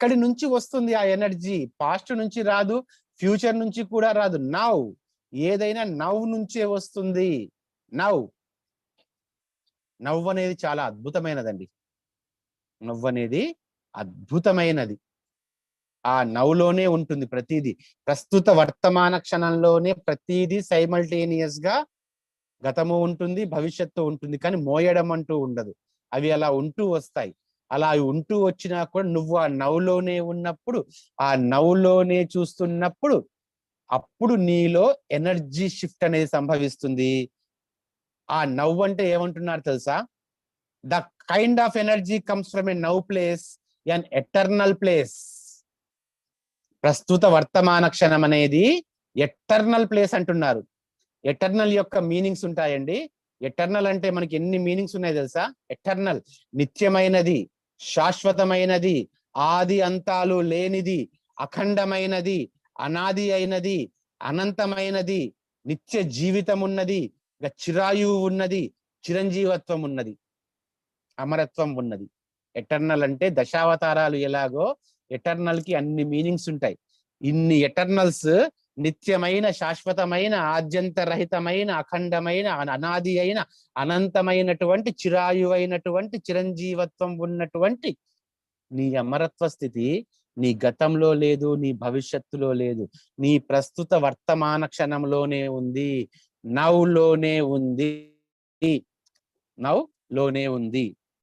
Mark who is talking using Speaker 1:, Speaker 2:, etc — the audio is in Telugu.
Speaker 1: ఎక్కడి నుంచి వస్తుంది ఆ ఎనర్జీ. పాస్ట్ నుంచి రాదు ఫ్యూచర్ నుంచి కూడా రాదు. నవ్ ఏదైనా నవ్ నుంచే వస్తుంది. నవ్ నవ్వు అనేది చాలా అద్భుతమైనదండి. నవ్వు అనేది అద్భుతమైనది. ఆ నవ్వులోనే ఉంటుంది ప్రతిదీ. ప్రస్తుత వర్తమాన క్షణంలోనే ప్రతిదీ సైమల్టేనియస్గా గతము ఉంటుంది భవిష్యత్తు ఉంటుంది కానీ మోయడం అంటూ ఉండదు. అవి అలా ఉంటూ వస్తాయి. అలా ఉంటూ వచ్చినా కూడా నువ్వు ఆ నవ్వులోనే ఉన్నప్పుడు ఆ నవ్వులోనే చూస్తున్నప్పుడు అప్పుడు నీలో ఎనర్జీ షిఫ్ట్ అనేది సంభవిస్తుంది. ఆ నవ్వు అంటే ఏమంటున్నారు తెలుసా? The kind of energy comes from a now place an eternal place. ప్రస్తుత వర్తమాన క్షణం అనేది ఎటర్నల్ ప్లేస్ అంటున్నారు. ఎటర్నల్ యొక్క మీనింగ్స్ ఉంటాయండి. ఎటర్నల్ అంటే మనకి ఎన్ని మీనింగ్స్ ఉన్నాయి తెలుసా? ఎటర్నల్ నిత్యమైనది. శాశ్వతమైనది ఆది అంతాలు లేనిది అఖండమైనది అనాది అయినది అనంతమైనది నిత్య జీవితం ఉన్నది చిరాయువు ఉన్నది చిరంజీవత్వం ఉన్నది అమరత్వం ఉన్నది. ఎటర్నల్ అంటే దశావతారాలు ఎలాగో ఎటర్నల్కి అన్ని మీనింగ్స్ ఉంటాయి. ఇన్ని ఎటర్నల్స్ నిత్యమైన శాశ్వతమైన ఆద్యంతరహితమైన అఖండమైన అన- అనాది అయిన అనంతమైనటువంటి చిరాయువైనటువంటి చిరంజీవత్వం ఉన్నటువంటి నీ అమరత్వ స్థితి నీ గతంలో లేదు నీ భవిష్యత్తులో లేదు నీ ప్రస్తుత వర్తమాన క్షణంలోనే ఉంది నవ్లోనే ఉంది నవ్లోనే ఉంది.